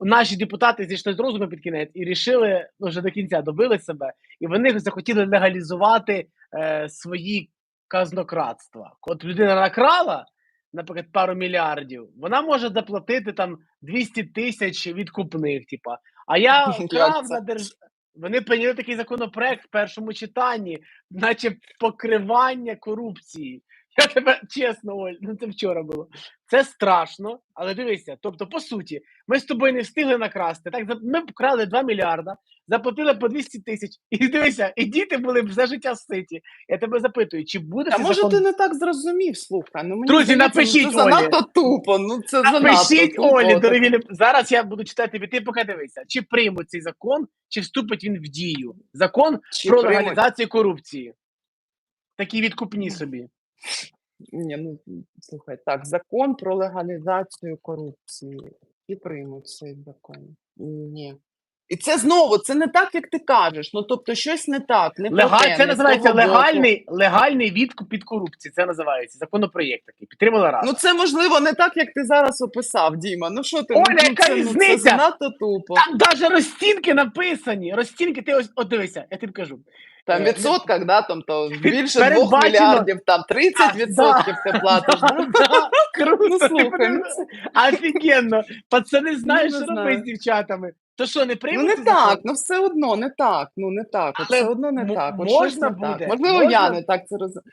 наші депутати зійшли з розуму під кінець і рішили ну, вже до кінця добили себе, і вони захотіли легалізувати е, свої казнократства. От людина накрала, наприклад, пару мільярдів, вона може заплатити там 200 тисяч відкупних, типа. А я Як крав це? на держ... Вони прийняли такий законопроект в першому читанні, наче покривання корупції. Я тебе чесно, Оль, ну це вчора було. Це страшно, але дивися, тобто, по суті, ми з тобою не встигли накрасти. Так, за- ми вкрали 2 мільярда, заплатили по 200 тисяч. І дивися, і діти були б все життя ситі. Я тебе запитую, чи буде А може закон... ти не так зрозумів, слухай. Ну, мені Друзі, здається, напишіть, ну, це Олі. занадто тупо. Ну, це Напишіть, занадто. Олі, Так. дорогі, зараз я буду читати тобі. Ти поки дивися, чи приймуть цей закон, чи вступить він в дію. Закон Чи про приймуть? легалізацію корупції. Такі відкупні собі. Ні, ну слухай, так, закон про легалізацію корупції. І приймуть цей закон. Ні. І це знову, це не так, як ти кажеш. Ну тобто, щось не так. Не Легаль... те, Це не з називається того боку. легальний, легальний відкуп від корупції. Це називається законопроєкт такий. Підтримала Рада. Ну це можливо не так, як ти зараз описав, Діма. Ну що ти? Оля, ну, яка це, ну, це різниця? занадто тупо. Там навіть розцінки написані. Розцінки, ти ось от дивися, я тобі кажу. Там Е, відсотках, да, там то більше двох мільярдів, там 30 відсотків ти платиш. Да, Круто, Ну слухай, ну це Офігенно. Пацани знають, що робити з дівчатами. То що, не Ну приймуть не так, ну все одно, не так, ну не так, Але все одно не так. От можна буде, так. Можливо, можна? я не так це розумію.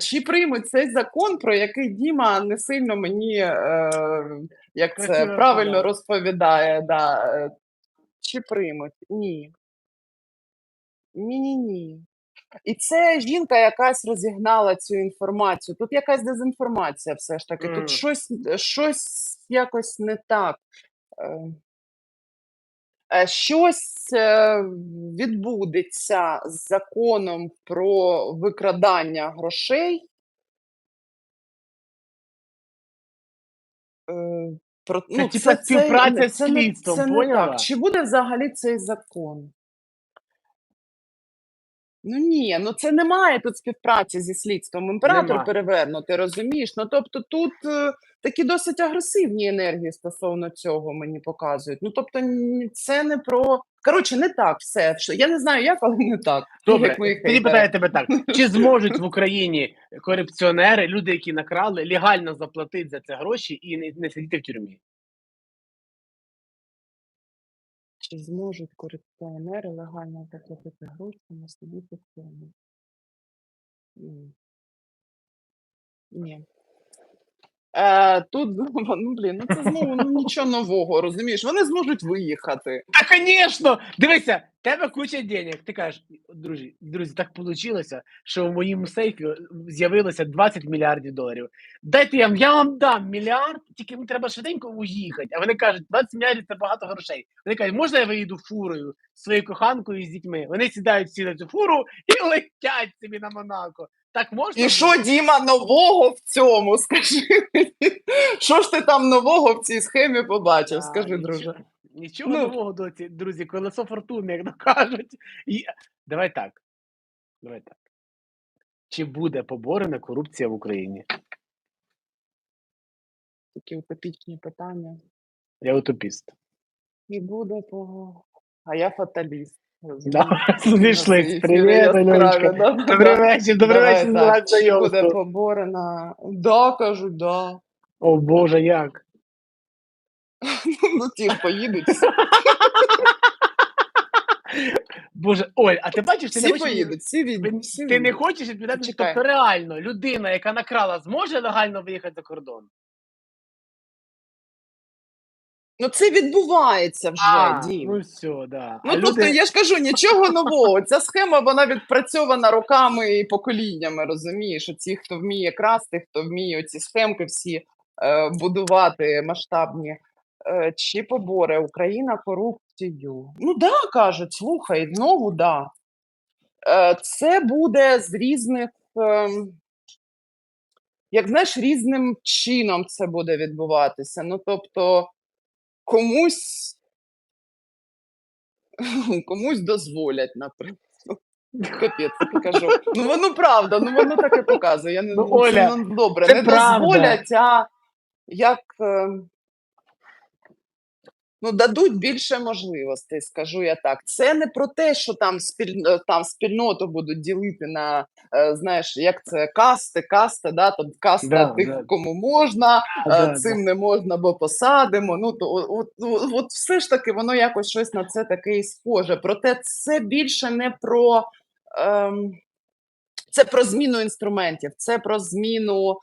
Чи приймуть цей закон, про який Діма не сильно мені, е, як це правильно розповідає. розповідає, да, е, чи приймуть? Ні. Ні-ні-ні. І це жінка якась розігнала цю інформацію. Тут якась дезінформація все ж таки. Тут щось, щось якось не так. Е, е, Щось е, відбудеться з законом про викрадання грошей. Е, Про, Це типа співпраця з це не- це не так. Чи буде взагалі цей закон? Ну ні, ну це немає тут співпраці зі слідством. Імператор Нема. перевернутий, розумієш? Ну тобто тут е, такі досить агресивні енергії стосовно цього мені показують. Ну тобто, н- це не про. Коротше, не так все. Що- Я не знаю, як, але не так. Добре, як мої тоді хейтери. питаю тебе так: чи зможуть в Україні корупціонери, люди, які накрали, легально заплатити за це гроші і не, не сидіти в тюрмі? Чи зможуть корупціонери легально заплатити гроші на собі систему? Ні. Е, тут, ну, блін, ну це знову ну, нічого нового, розумієш? Вони зможуть виїхати. Та, звісно! Дивися, тебе куча денег. Ти кажеш, друзі, друзі, так вийшло, що в моєму сейфі з'явилося 20 мільярдів доларів. Дайте я, вам- я вам дам мільярд, тільки мені треба швиденько уїхати. А вони кажуть, 20 мільярдів це багато грошей. Вони кажуть, можна я виїду фурою своєю коханкою і з дітьми? Вони сідають всі на цю фуру і летять собі на Монако. Так можна? І що, Діма, нового в цьому? Скажи мені. Що ж ти там нового в цій схемі побачив? Скажи, друже. Нічого Ну. нового, доці, друзі, колесо фортуни, як то кажуть. І... Давай так. Давай так. Чи буде поборена корупція в Україні? Такі утопічні питання. Я утопіст. І буде того. А я фаталіст. Ефіри Привіт, Добрий вечір, добрий вечір, Чи буде поборена? Да, кажуть, да. О Боже, як? Ну, ті поїдуть. Боже, Оль, а ти бачиш, ти не Всі хочеш... поїдуть, всі від- всі Ти не хочеш відповідати, Чекай. тобто реально людина, яка накрала, зможе легально виїхати за кордон? Ну, це відбувається вже, Дім. ну все, да. Ну, а тобто, люди... я ж кажу, нічого нового. Ця схема вона відпрацьована роками і поколіннями, розумієш? Оці, хто вміє красти, хто вміє ці схемки всі е, будувати масштабні. Е, чи поборе Україна корупцію? Ну да, кажуть, слухай, знову да. Е, це буде з різних. ем, як знаєш, різним чином це буде відбуватися. Ну, тобто, комусь комусь дозволять, наприклад. Капець, я кажу. Ну воно правда, ну воно так і показує. Я не Ну, ну, Оля, це, ну, добре, це не правда. дозволять, а як. Е, Ну, дадуть більше можливостей, скажу я так. Це не про те, що там спіль... е, там спільноту будуть ділити на е, знаєш, як це касти, каста, да, там каста Да, тих, да. кому можна, е, Да, цим да. не можна, бо посадимо. Ну то от, от, от, от все ж таки воно якось щось на це таке і схоже. Проте це більше не про. Ем, це про зміну інструментів, це про зміну е,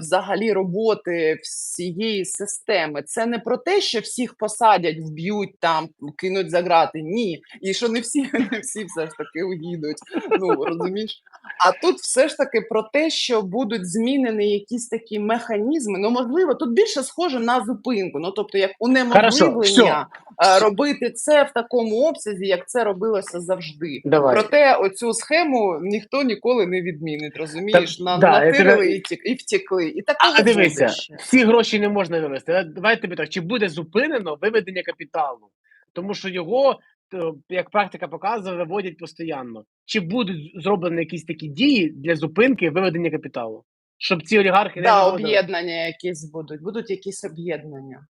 взагалі роботи всієї системи. Це не про те, що всіх посадять, вб'ють там, кинуть за грати. Ні. І що не всі, не всі все ж таки уїдуть. Ну розумієш? А тут все ж таки про те, що будуть змінені якісь такі механізми. Ну, можливо, тут більше схоже на зупинку. Ну, тобто, як унеможливлення е, робити це в такому обсязі, як це робилося завжди. Давай. Проте оцю схему ніхто ніколи не відмінить, розумієш? На, да, натирили і, втік, і втекли. І такого А дивися, буде всі гроші не можна вивести. Е, Давай тобі так, чи буде зупинено виведення капіталу? Тому що його, е, як практика показує, виводять постійно. Чи будуть зроблені якісь такі дії для зупинки виведення капіталу? Щоб ці олігархи не Да, виводили? об'єднання якісь будуть, будуть якісь об'єднання.